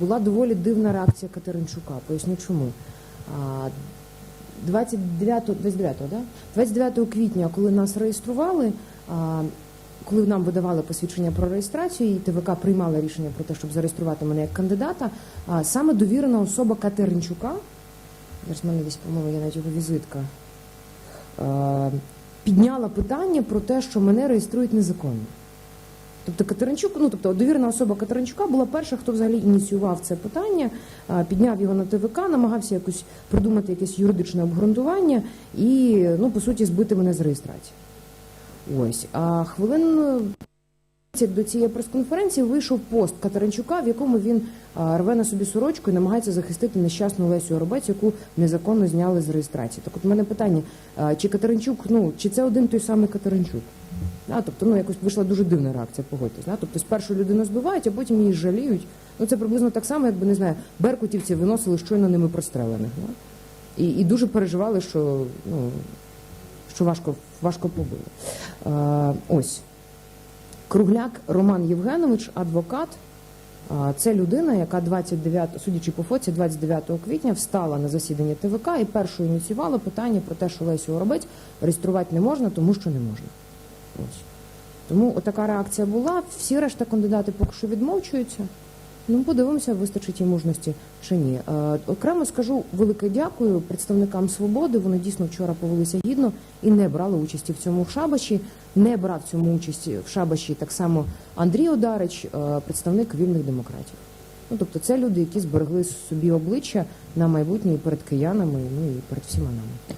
була доволі дивна реакція Катеринчука. Поясню чому. 29, 29, да? 29 квітня, коли нас реєстрували, коли нам видавали посвідчення про реєстрацію, і ТВК приймала рішення про те, щоб зареєструвати мене як кандидата, саме довірена особа Катеринчука, зараз в мене десь, по-моєму, є навіть його візитка, підняла питання про те, що мене реєструють незаконно. Тобто Катеринчук, ну тобто довірена особа Катеринчука була перша, хто взагалі ініціював це питання, підняв його на ТВК, намагався якось придумати якесь юридичне обґрунтування і, ну, по суті, збити мене з реєстрації. Ось. А хвилин до цієї прес-конференції вийшов пост Катеринчука, в якому він рве на собі сорочку і намагається захистити нещасну Лесю Оробець, яку незаконно зняли з реєстрації. Так от у мене питання: чи Катеринчук, ну чи це один той самий Катеринчук? Тобто, ну якось вийшла дуже дивна реакція, погодьтесь. Тобто, спершу людину збивають, а потім її жаліють. Ну це приблизно так само, якби не знаю, беркутівці виносили щойно ними прострелених. І, і дуже переживали, що ну що важко, важко побили. Е, ось Кругляк Роман Євгенович, адвокат. А, Це людина, яка 29, судячи по фоці, 29 квітня встала на засідання ТВК і першою ініціювала питання про те, що Лесю Оробець реєструвати не можна, тому що не можна. Ось. Тому отака реакція була. Всі решта кандидати поки що відмовчуються. Ну, подивимося, вистачить їм мужності чи ні. Е, окремо скажу велике дякую представникам свободи. Вони дійсно вчора повелися гідно і не брали участі в цьому шабаші. Не брав в цьому участі в шабаші так само Андрій Одарич, е, представник вільних демократів. Ну тобто, це люди, які зберегли собі обличчя на майбутнє і перед киянами, ну і перед всіма нами.